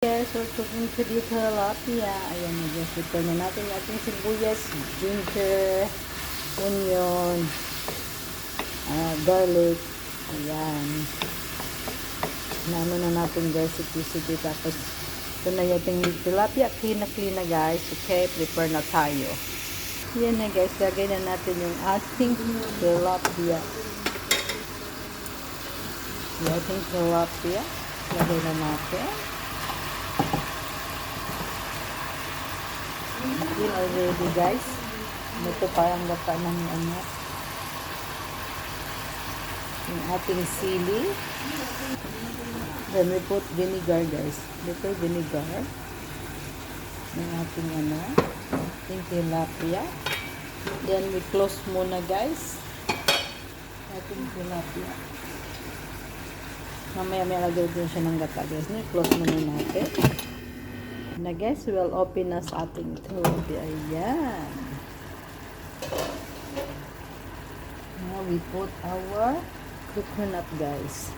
Yes, we're cooking today tilapia. Ayan, prepare na natin ating sibuyas, ginger, onion, ah, garlic. Ayan. Naano na natin guys, siti Tapos, ito na yung tilapia. Clean na clean na guys. Okay, prepare na tayo. Yan na guys, lagay na natin yung ating tilapia. Yung ating tilapia. Lagay na natin. Feel already guys. Ito parang gata ng ano. Yung ating sili. Then we put vinegar guys. Little vinegar. Yung ating ano. Ating tilapia. Then we close muna guys. Ating tilapia. Mamaya may lagay din siya ng gata guys. Close muna natin. Na guys, we'll open na sa ating tilapia. Ayan. Now we put our coconut guys.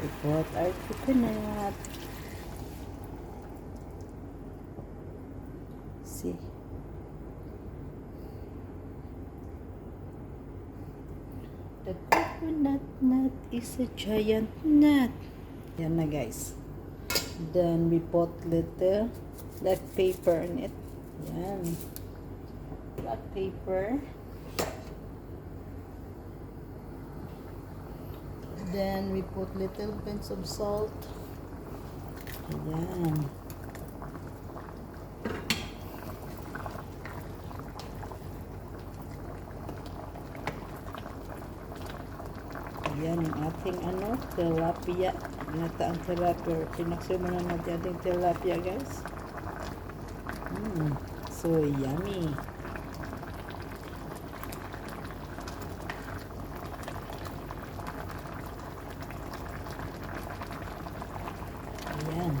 We put our coconut. See. The coconut nut is a giant nut. Yan na guys. Then we put little black paper on it. Yan. Black paper. Then we put little pinch of salt. Ayan. Ayan yung ating ano, tilapia. Ginata ang tilapia. Pinakso muna natin ating tilapia guys. Mm, so yummy. Ayan.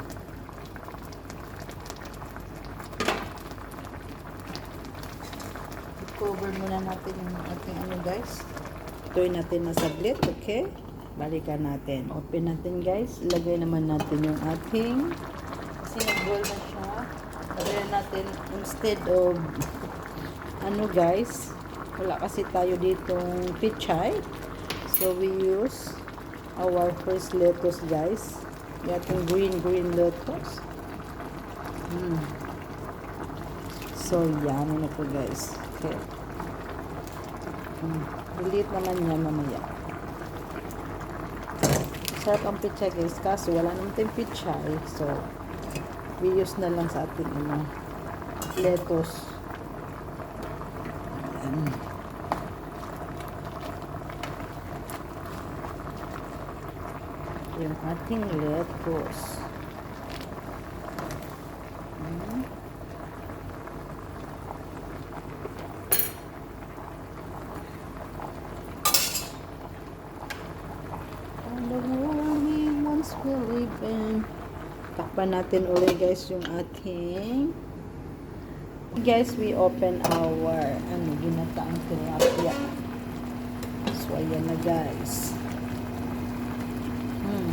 I-cover muna natin yung ating ano guys. Tuloy natin na saglit, okay? Balikan natin. Open natin guys. Ilagay naman natin yung ating kasi nag-boil na siya. Lagyan natin instead of ano guys, wala kasi tayo ditong pichay. So we use our first lettuce guys. Yung ating green green lettuce. Mm. So yummy na po guys. Okay. Mm. Delete naman yan mamaya. Sarap ang pichay guys. Kaso wala naman tayong pichay. So, we use na lang sa ating ano, lettuce. Ayan. Yung ating lettuce. Mm. In. Takpan natin ulit guys yung ating guys we open our ano ginataang tilapia. So ayan na guys. Hmm.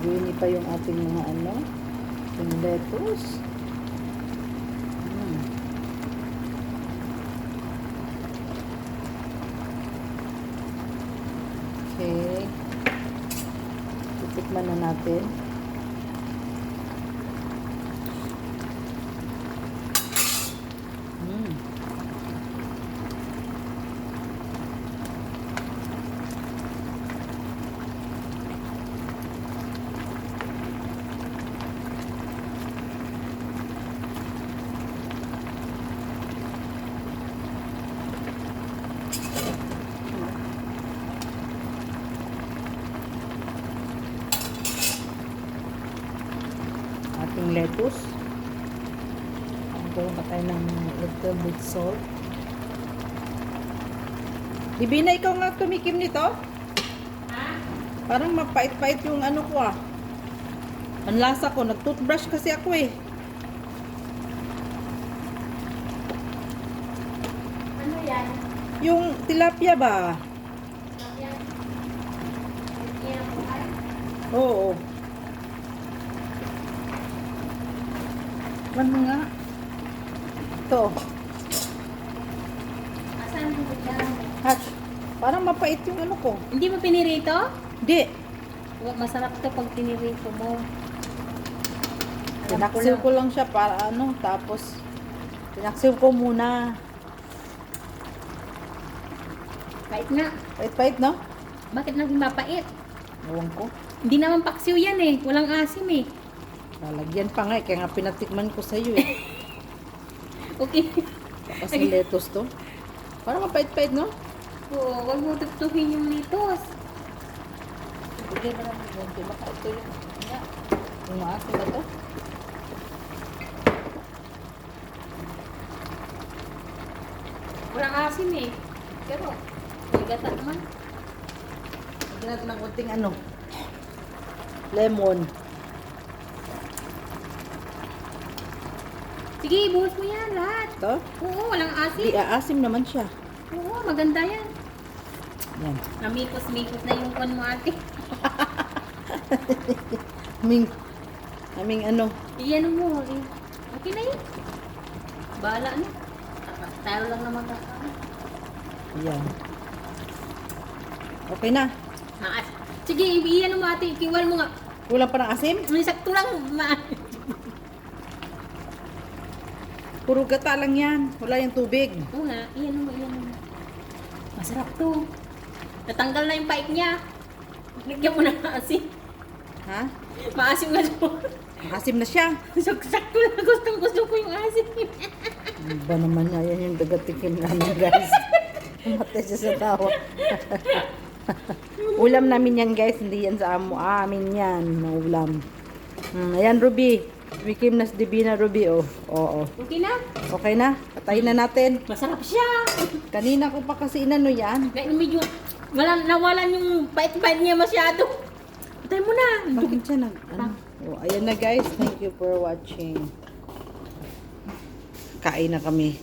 Gini pa yung ating mga ano yung lettuce hmm. okay titikman na natin Mm. Lettuce. Gawin pa tayo ng little bit salt. Ibina, ikaw nga tumikim nito? Parang mapait-pait yung ano ko ah. Ang lasa ko, nag-toothbrush kasi ako eh. Ano yan? Yung tilapia ba? Ang buhay. Oo. Tikman mo nga. Ito. Asan mo yan? Hatch. Parang mapait yung ano ko. Hindi mo pinirito? Hindi. Masarap to pag pinirito mo. Pinaksiw ko lang siya para ano. Tapos, pinaksiw ko muna. Pait nga. Pait-pait, no? Bakit naging mapait? Ewan ko. Hindi naman paksiw yan eh. Walang asim eh. Lalagyan pa nga eh. Kaya nga pinatikman ko sa'yo eh. Okay. Tapos ang lettuce to. Parang mapait-pait, no? Oo, huwag mo tuptuhin yung litos. Bigyan mo naman yun. Di ba ito yung... Nga. Yung maasin na to. Walang asim eh. Pero, may gata naman. Lagyan natin ng kunting ano. Lemon. Sige, buhos mo yan lahat. To. Oo, walang Di asim. aasim naman siya. Oo, maganda yan. Yan. Namikos-mikos na yung kon mo ate. Aming, aming ano. Iyan mo. eh. Okay na yun. Bahala na. Tayo lang naman kakain. Yan. Okay na. Maas. Sige, iyan mo ate. Ikiwal mo nga. Kulang pa ng asim? Sakto lang. Ma Puro gata lang yan. Wala yung tubig. Oo nga. Iyan mo, iyan mo. Masarap to. Natanggal na yung pait niya. Lagyan mo na ng asin. Ha? Maasim nga to. Asim na siya. Sakto lang. Gustong gusto ko yung. Ano ba naman niya? Yan yung dagatikim namin guys. Matay siya sa tawa. ulam namin yan guys. Hindi yan sa amo. Amin yan. Na ulam. Hmm, ayan Ruby. Wikim nas Divina Ruby. Oh. Oo. Okay na? Okay na. Patayin na natin. Masarap siya. Kanina ko pa kasi inano yan. Dahil medyo wala, nawalan yung pait-pait niya masyado. Patay mo na. Bakit siya nag... Ano? Oh, ayan na guys. Thank you for watching. Kain na kami.